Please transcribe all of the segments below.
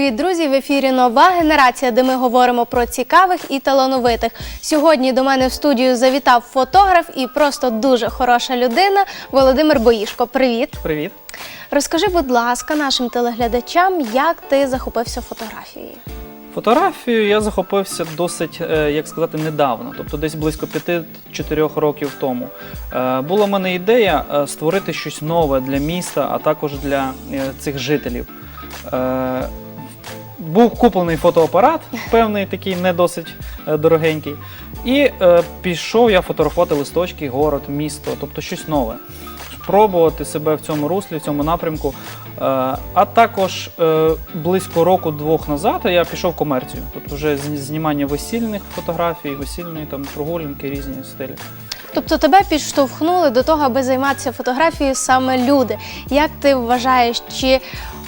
Привіт, друзі! В ефірі нова генерація, де ми говоримо про цікавих і талановитих. Сьогодні до мене в студію завітав фотограф і просто дуже хороша людина Володимир Боїшко. Привіт! Привіт. Розкажи, будь ласка, нашим телеглядачам, як ти захопився фотографією. Фотографією я захопився досить, е, як сказати, недавно, тобто десь близько 5-4 років тому. Е, Була в мене ідея е, створити щось нове для міста, а також для цих жителів. Був куплений фотоапарат, певний такий не досить е, дорогенький. І е, пішов я фотографувати листочки, город, місто, тобто щось нове. Пробувати себе в цьому руслі, в цьому напрямку. Е, А також е, близько року-двох назад я пішов в комерцію. Тобто вже знімання весільних фотографій, весільної там прогулянки, різні стилі. Тобто тебе підштовхнули до того, аби займатися фотографією саме люди. Як ти вважаєш, чи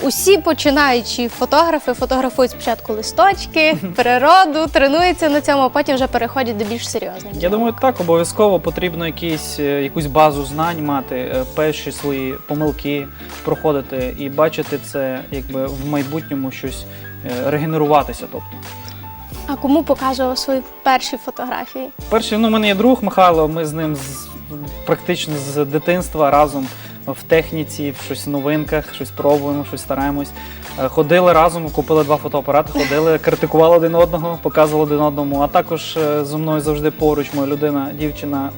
усі починаючі фотографи фотографують спочатку листочки, природу, тренуються на цьому, а потім вже переходять до більш серйозних? Я думаю, так обов'язково потрібно якісь, е, якусь базу знань мати, е, перші свої помилки проходити і бачити це, якби в майбутньому щось е, регенеруватися. Тобто. А кому показував свої перші фотографії? Перший, ну, у мене є друг Михайло, ми з ним з, практично з дитинства разом в техніці, в щось новинках, щось пробуємо, щось стараємось. Е, Ходили разом, купили два фотоапарати, ходили, критикували один одного, показували один одному. А також е, зі мною завжди поруч моя людина, дівчина,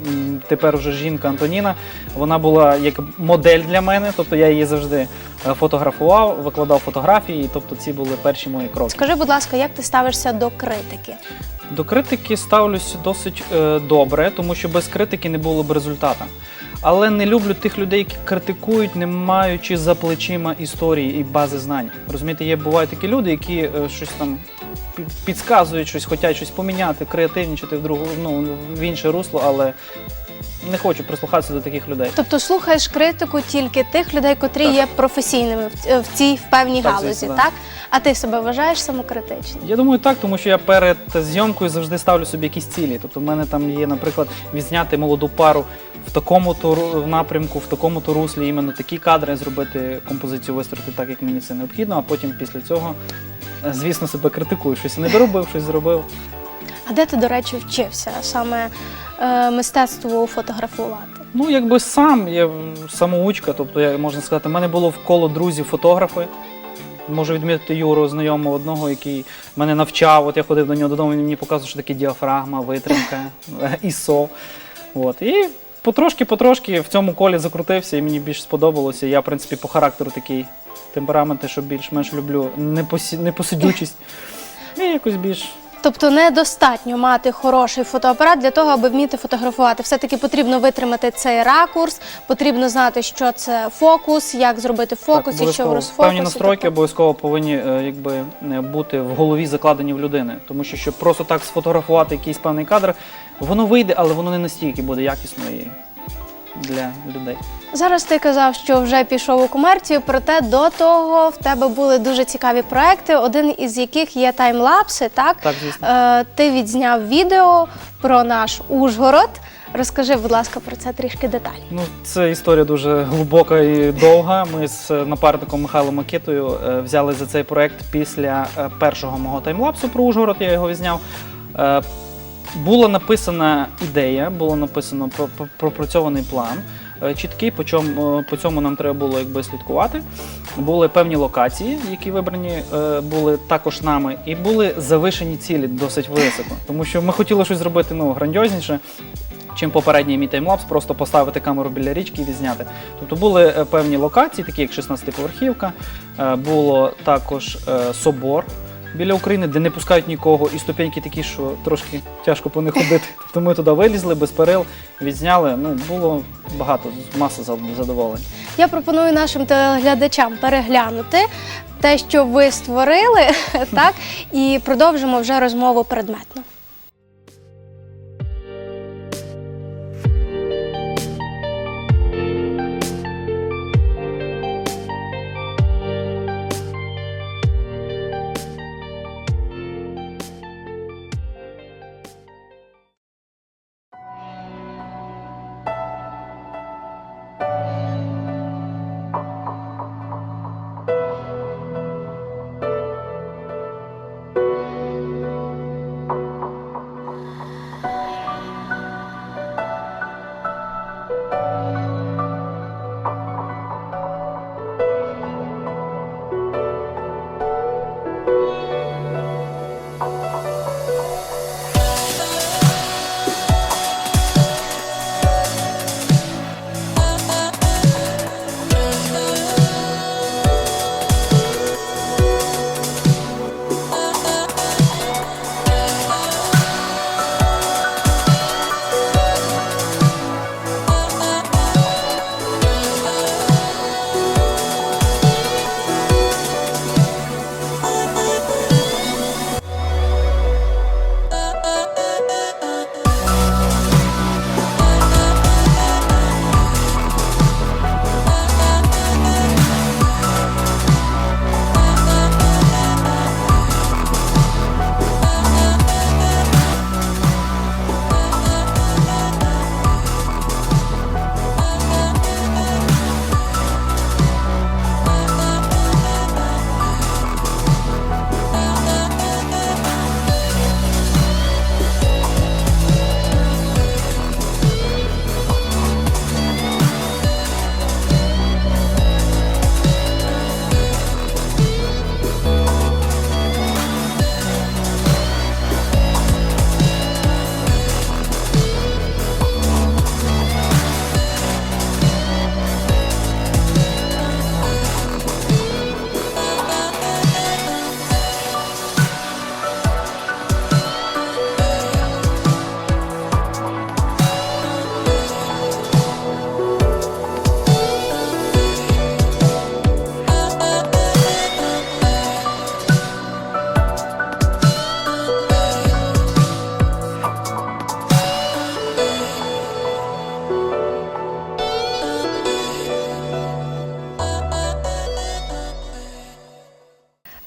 тепер вже жінка Антоніна. Вона була як модель для мене, тобто я її завжди е, фотографував, викладав фотографії, тобто ці були перші мої кроки. Скажи, будь ласка, як ти ставишся до критики? До критики ставлюся досить е, добре, тому що без критики не було б результату. Але не люблю тих людей, які критикують, не маючи за плечима історії і бази знань. Розумієте, є бувають такі люди, які е, щось там пі- підказують, щось хочуть щось поміняти, креативнічити в другу, ну, в інше русло, але не хочу прислухатися до таких людей. Тобто слухаєш критику тільки тих людей, котрі Так. є професійними в в цій в певній Так, галузі, звісно, так? А ти себе вважаєш самокритичним? Я думаю, так, тому що я перед зйомкою завжди ставлю собі якісь цілі. Тобто, в мене там є, наприклад, відзняти молоду пару в такому то напрямку, в такому то руслі, іменно такі кадри, зробити композицію, вистроїти так, як мені це необхідно, а потім після цього, е, звісно, себе критикую. Щось не доробив, щось зробив. А де ти, до речі, вчився саме е, мистецтву фотографувати? Ну, якби сам, я самоучка, тобто, я, можна сказати, в мене було вколо друзів фотографи. Можу відмітити Юру, знайомого одного, який мене навчав. От я ходив до нього додому, він мені показував, що таке діафрагма, витримка, ISO. От. І потрошки-потрошки в цьому колі закрутився і мені більш сподобалося. Я, в принципі, по характеру такий темперамент, що більш-менш люблю непосі... непосидючість. І якось більш Тобто недостатньо мати хороший фотоапарат для того, аби вміти фотографувати. Все-таки потрібно витримати цей ракурс, потрібно знати, що це фокус, як зробити фокус і що в розфокусі. Певні настройки обов'язково повинні е, якби, е, бути в голові закладені в людини. Тому що щоб просто так сфотографувати якийсь певний кадр, воно вийде, але воно не настільки буде якісно і для людей. Зараз ти казав, що вже пішов у комерцію, проте до того в тебе були дуже цікаві проекти, один із яких є таймлапси, так? Так, звісно. Е, ти відзняв відео про наш Ужгород. Розкажи, будь ласка, про це трішки деталі. Ну, це історія дуже глибока і довга. Ми з е, напарником Михайлом Макітою е, взяли за цей проект після е, першого мого таймлапсу про Ужгород, я його відзняв. Е, Була написана ідея, було написано про- про- пропрацьований план. Е, Чіткий, по чому, е, по цьому нам треба було якби слідкувати. Були певні локації, які вибрані е, були також нами, і були завишені цілі досить високо. Тому що ми хотіли щось зробити ну, грандіозніше, чим попередній мій таймлапс, просто поставити камеру біля річки і відзняти. Тобто були певні локації, такі як 16-поверхівка, е, було також собор. Біля України, де не пускають нікого, і ступеньки такі, що трошки тяжко по них ходити. Тобто ми туди вилізли без перил, відзняли. Ну було багато, маса зад- задоволень. Я пропоную нашим телеглядачам переглянути те, що ви створили, так, і продовжимо вже розмову предметно.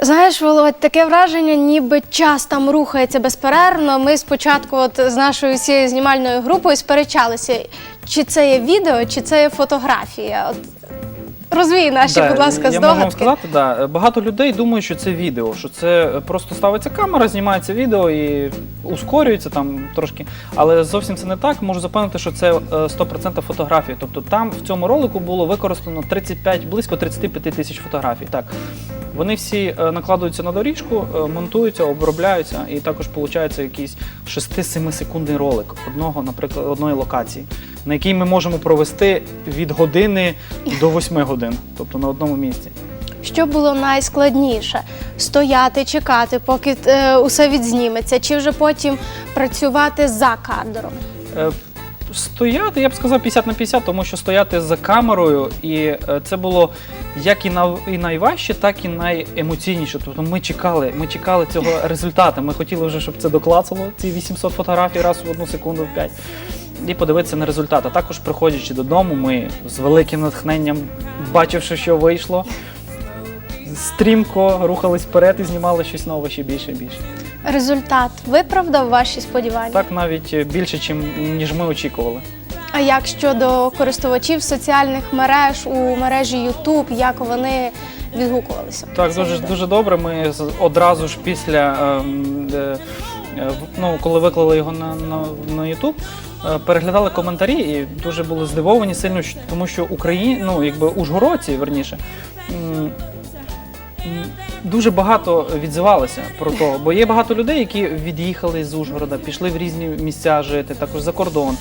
Знаєш, Володь, таке враження, ніби час там рухається безперервно. Ми спочатку, от з нашою всією знімальною групою, сперечалися, чи це є відео, чи це є фотографія. От розвій наші, Да, будь ласка, я можу вам сказати, да, багато людей думають, що це відео, що це просто ставиться камера, знімається відео і ускорюється там трошки. Але зовсім це не так. Можу запевнити, що це е, 100% фотографії. Тобто там в цьому ролику було використано 35, близько 35 тисяч фотографій. Так. Вони всі е, накладуються на доріжку, е, монтуються, обробляються, і також виходить якийсь 6-7 секундний ролик одного, наприклад, одної локації, на який ми можемо провести від години до 8 годин, тобто на одному місці. Що було найскладніше? Стояти, чекати, поки е, усе відзніметься, чи вже потім працювати за кадром? Е, Стояти, я б сказав, 50 на 50, тому що стояти за камерою, і е, це було як і, на, і найважче, так і найемоційніше. Тобто ми чекали, ми чекали цього результату. Ми хотіли вже, щоб це доклацало, ці 800 фотографій раз в одну секунду в 5. І подивитися на результат. А також приходячи додому, ми з великим натхненням, бачивши, що вийшло, стрімко рухались вперед і знімали щось нове ще більше і більше. Результат виправдав ваші сподівання? Так навіть е, більше, ніж ми очікували. А як щодо користувачів соціальних мереж у мережі YouTube, як вони відгукувалися? Так, дуже дуже добре. Ми одразу ж після ем, е, е, ну, коли виклали його на, на, на YouTube, е, переглядали коментарі і дуже були здивовані сильно, тому що Україні, ну якби ужгородці, верніше. Дуже багато відзивалися про то, бо є багато людей, які від'їхали з Ужгорода, пішли в різні місця жити, також за кордон.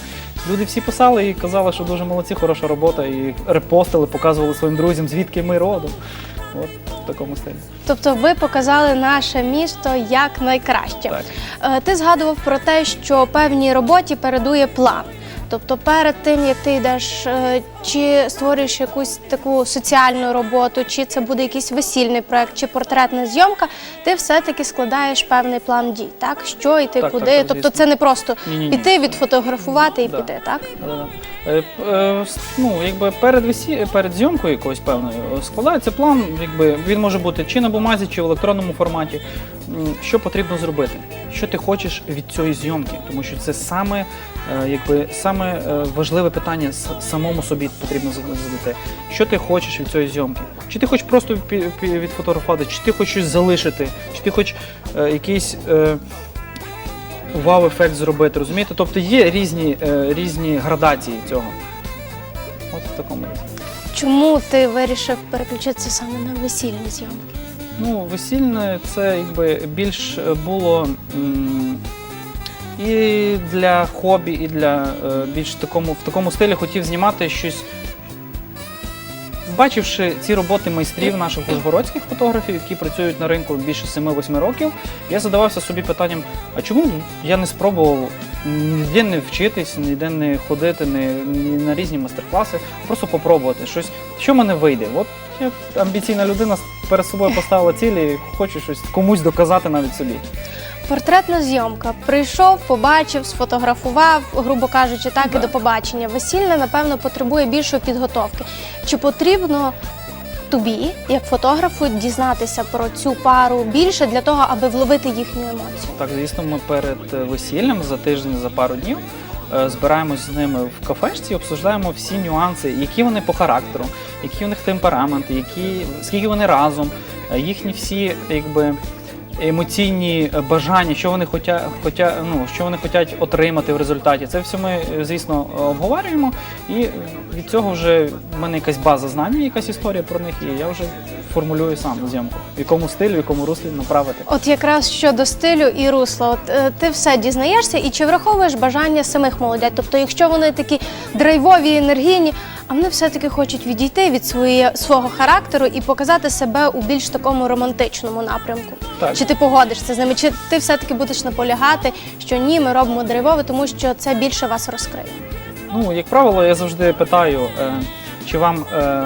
Люди всі писали і казали, що дуже молодці, хороша робота, і репостили, показували своїм друзям, звідки ми родом. От в такому стилі. Тобто ви показали наше місто як найкраще. Так. Е, Ти згадував про те, що певній роботі передує план. Тобто, перед тим як ти йдеш, е, чи створюєш якусь таку соціальну роботу, чи це буде якийсь весільний проект, чи портретна зйомка, ти все-таки складаєш певний план дій, так? Що йти, Так, куди. так, так, тобто це не просто Ні-ні-ні. піти, відфотографувати і Да. піти, так? Е, е, Ну, якби перед весі... перед зйомкою якоюсь певною е, складається план, якби він може бути чи на бумазі, чи в електронному форматі. Що потрібно зробити? Що ти хочеш від цієї зйомки? Тому що це саме, якби, саме важливе питання самому собі потрібно за- задати. Що ти хочеш від цієї зйомки? Чи ти хочеш просто відфотографувати, чи ти хочеш щось залишити, чи ти хочеш е, якийсь. Е, вау-ефект зробити, розумієте? Тобто є різні, е, різні градації цього. От в такому. разі. Чому ти вирішив переключитися саме на весільні зйомки? Ну, весільне це якби більш е, було м, і для хобі, і для е, більш такому, в такому стилі хотів знімати щось. Бачивши ці роботи майстрів наших ужгородських фотографів, які працюють на ринку більше 7-8 років, я задавався собі питанням: а чому я не спробував ніде не вчитись, ніде не ходити, не, ні на різні майстер-класи, просто попробувати щось, що мене вийде. От я амбіційна людина перед собою поставила цілі і хочу щось комусь доказати навіть собі. Портретна зйомка. Прийшов, побачив, сфотографував, грубо кажучи, так і до побачення. Весільне, напевно, потребує більшої підготовки. Чи потрібно тобі, як фотографу, дізнатися про цю пару більше для того, аби вловити їхню емоцію? Так, звісно, ми перед весіллям за тиждень, за пару днів е, збираємось з ними в кафешці, обсуждаємо всі нюанси, які вони по характеру, які у них темпераменти, які, скільки вони разом, е, їхні всі якби. Емоційні е, бажання, що вони хотя, хотя, ну, що вони хочуть отримати в результаті. Це все ми, е, звісно, обговорюємо. І від цього вже в мене якась база знання, якась історія про них, і я вже формулюю сам зйомку, в якому стилі, в якому руслі направити. От якраз щодо стилю і русла, от е, ти все дізнаєшся, і чи враховуєш бажання самих молодят? Тобто, якщо вони такі драйвові, енергійні, а вони все-таки хочуть відійти від своє, свого характеру і показати себе у більш такому романтичному напрямку. Так. Чи ти погодишся з ними? Чи ти все-таки будеш наполягати, що ні, ми робимо драйвове, тому що це більше вас розкриє? Ну, як правило, я завжди питаю, е, чи вам е,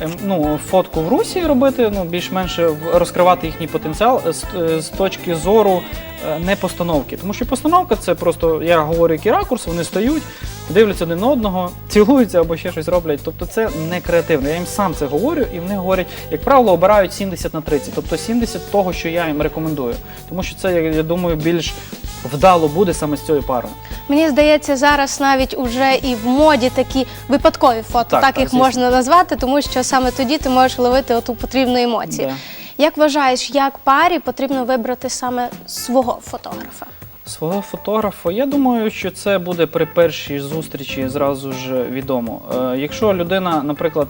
ем, ну, фотку в русі робити, ну, більш-менш в- розкривати їхній потенціал з, е, з точки зору е, не постановки. Тому що постановка це просто, я говорю, який ракурс, вони стають, дивляться один на одного, цілуються або ще щось роблять. Тобто це не креативно. Я їм сам це говорю, і вони говорять, як правило, обирають 70 на 30, тобто 70 того, що я їм рекомендую. Тому що це, я- я думаю, більш вдало буде саме з цією парою. Мені здається, зараз навіть уже і в моді такі випадкові фото, так, Так, так, їх звісно. можна назвати, тому що саме тоді ти можеш ловити оту потрібну емоцію. Да. Як вважаєш, як парі потрібно вибрати саме свого фотографа? Свого фотографа, я думаю, що це буде при першій зустрічі зразу ж відомо. Е, якщо людина, наприклад,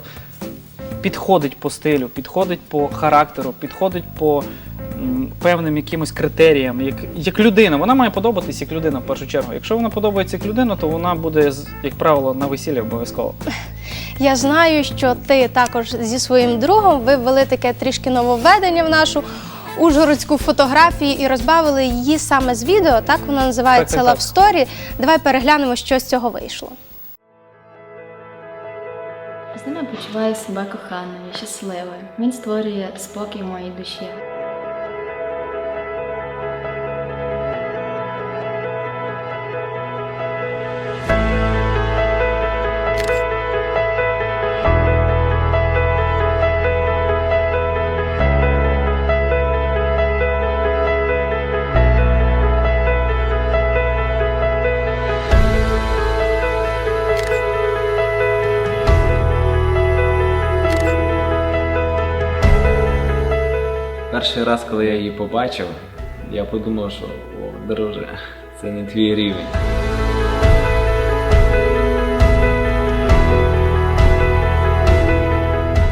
підходить по стилю, підходить по характеру, підходить по певним якимось критеріям, як, як людина, вона має подобатись як людина в першу чергу. Якщо вона подобається як людина, то вона буде, як правило, на весіллі обов'язково. Я знаю, що ти також зі своїм другом ви ввели таке трішки нововведення в нашу ужгородську фотографію і розбавили її саме з відео. Так воно називається Так, так, Love Story. Давай переглянемо, що з цього вийшло. З ними почуваю себе коханою, щасливою. Він створює спокій моїй душі. Перший раз, коли я її побачив, я подумав, що о, друже, це не твій рівень.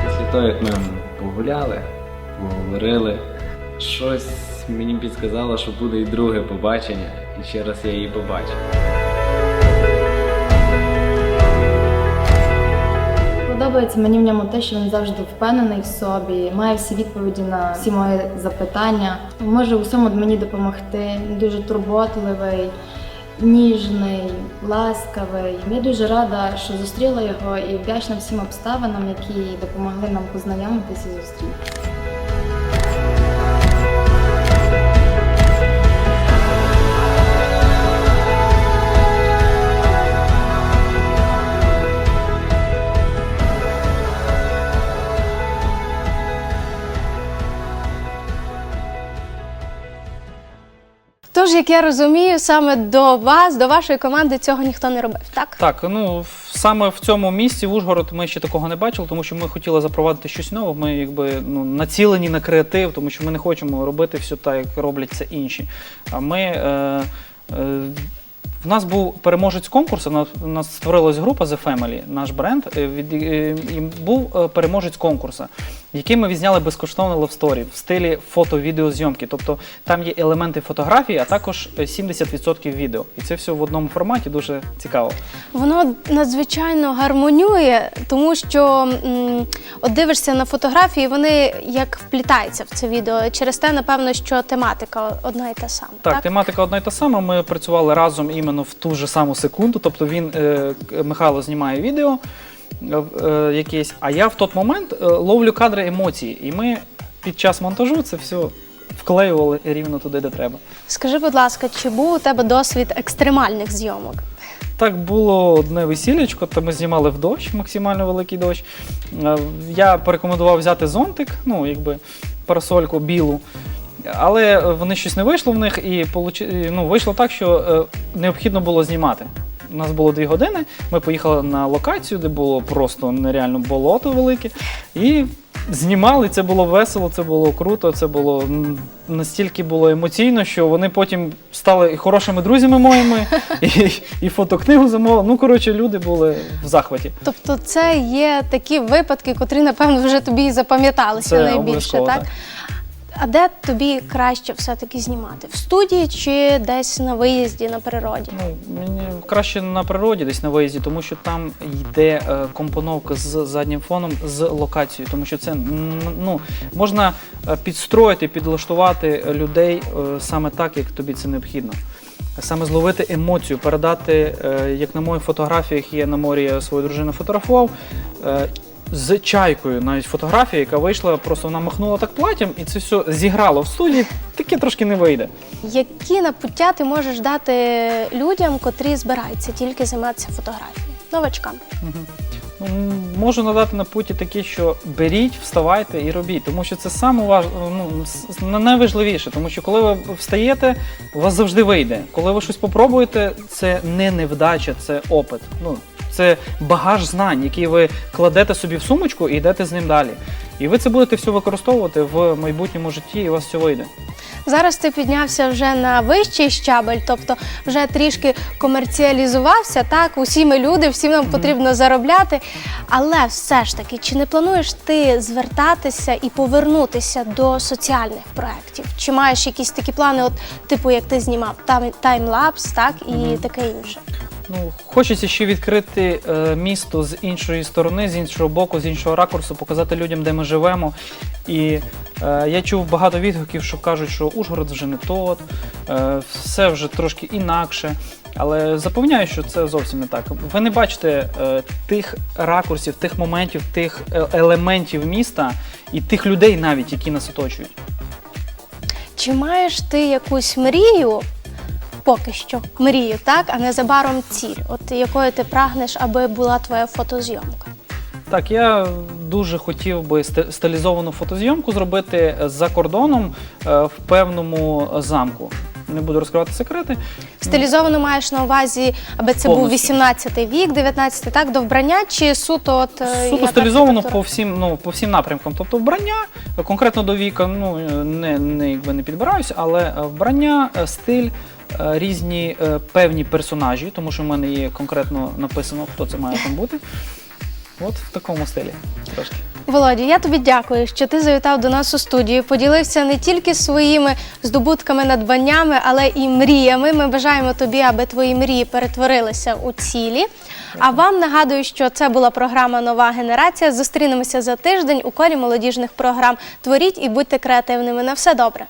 Після того, як ми погуляли, поговорили, щось мені підсказало, що буде і друге побачення, і ще раз я її побачив. Подобається мені в ньому те, що він завжди впевнений в собі, має всі відповіді на всі мої запитання, може усьому мені допомогти. Дуже турботливий, ніжний, ласкавий. Я дуже рада, що зустріла його і вдячна всім обставинам, які допомогли нам познайомитися і зустрітися. Тож, як я розумію, саме до вас, до вашої команди цього ніхто не робив, так? Так, ну саме в цьому місці в Ужгород ми ще такого не бачили, тому що ми хотіли запровадити щось нове. Ми якби ну націлені на креатив, тому що ми не хочемо робити все так, як роблять це інші. А ми. Е, е, в нас був переможець конкурсу. У нас, у створилась група The Family, наш бренд. е, е, і був е, переможець конкурсу, який ми відзняли безкоштовно левсторі в стилі фото-відеозйомки. Тобто там є елементи фотографії, а також е, 70% відео. І це все в одному форматі дуже цікаво. Воно надзвичайно гармонює, тому що м, от дивишся на фотографії, вони як вплітаються в це відео. Через те, напевно, що тематика одна і та сама. Так, Так, тематика одна й та сама. Ми працювали разом іменно в ту ж саму секунду. Тобто він е, Михайло знімає відео е, якесь, а я в той момент е, ловлю кадри емоцій. І ми під час монтажу це все вклеювали рівно туди, де треба. Скажи, будь ласка, чи був у тебе досвід екстремальних зйомок? Так було одне весілячко, то ми знімали в дощ, максимально великий дощ. Е, Я порекомендував взяти зонтик, ну якби парасольку білу. Але вони щось не вийшло в них, і ну, вийшло так, що необхідно було знімати. У нас було дві години. Ми поїхали на локацію, де було просто нереально болото велике. І знімали. Це було весело, це було круто, це було настільки було емоційно, що вони потім стали хорошими друзями моїми, і, і фотокнигу замовили. Ну, коротше, люди були в захваті. Тобто, це є такі випадки, котрі, напевно, вже тобі і запам'яталися Це найбільше, обов'язково, так? так. А де тобі краще все-таки знімати? В студії чи десь на виїзді на природі? Ну, мені краще на природі, десь на виїзді, тому що там йде е, компоновка з заднім фоном з локацією, тому що це ну, можна е, підстроїти, підлаштувати людей е, саме так, як тобі це необхідно. Саме зловити емоцію, передати, е, як на моїх фотографіях є на морі, я свою дружину фотографував. е, з чайкою навіть фотографія, яка вийшла, просто вона махнула так платям, і це все зіграло в студії, таке трошки не вийде. Які напуття ти можеш дати людям, котрі збираються тільки займатися фотографією? Новачкам. Ну, Можу надати на путі такі, що беріть, вставайте і робіть, тому що це саме важ... ну, найважливіше, тому що коли ви встаєте, у вас завжди вийде. Коли ви щось попробуєте, це не невдача, це опит. Ну, це багаж знань, який ви кладете собі в сумочку і йдете з ним далі. І ви це будете все використовувати в майбутньому житті, і у вас все вийде. Зараз ти піднявся вже на вищий щабель, тобто вже трішки комерціалізувався. Так, усі ми люди, всім нам потрібно заробляти. Але все ж таки, чи не плануєш ти звертатися і повернутися до соціальних проєктів? Чи маєш якісь такі плани, от типу як ти знімав таймлапс, так і таке інше? Ну, хочеться ще відкрити е, місто з іншої сторони, з іншого боку, з іншого ракурсу, показати людям, де ми живемо. І е, я чув багато відгуків, що кажуть, що Ужгород вже не тот, е, все вже трошки інакше. Але запевняю, що це зовсім не так. Ви не бачите е, тих ракурсів, тих моментів, тих е- елементів міста і тих людей навіть, які нас оточують. Чи маєш ти якусь мрію? Поки що мрію, так, а незабаром ціль, от якою ти прагнеш, аби була твоя фотозйомка. Так, я дуже хотів би стилізовану фотозйомку зробити за кордоном е, в певному замку. Не буду розкривати секрети. Стилізовано маєш на увазі, аби це був Повністю. 18 вік, 19 так, до вбрання чи суто от е, Суто стилізовано по всім, ну, по всім напрямкам. Тобто вбрання, конкретно до віка, ну не, не, якби не підбираюся, але вбрання, е, стиль, різні е, певні персонажі, тому що в мене є конкретно написано, хто це має там бути. От в такому стилі трошки. Володя, я тобі дякую, що ти завітав до нас у студію. Поділився не тільки своїми здобутками, надбаннями, але і мріями. Ми бажаємо тобі, аби твої мрії перетворилися у цілі. А вам нагадую, що це була програма Нова генерація. Зустрінемося за тиждень у колі молодіжних програм. Творіть і будьте креативними. На все добре.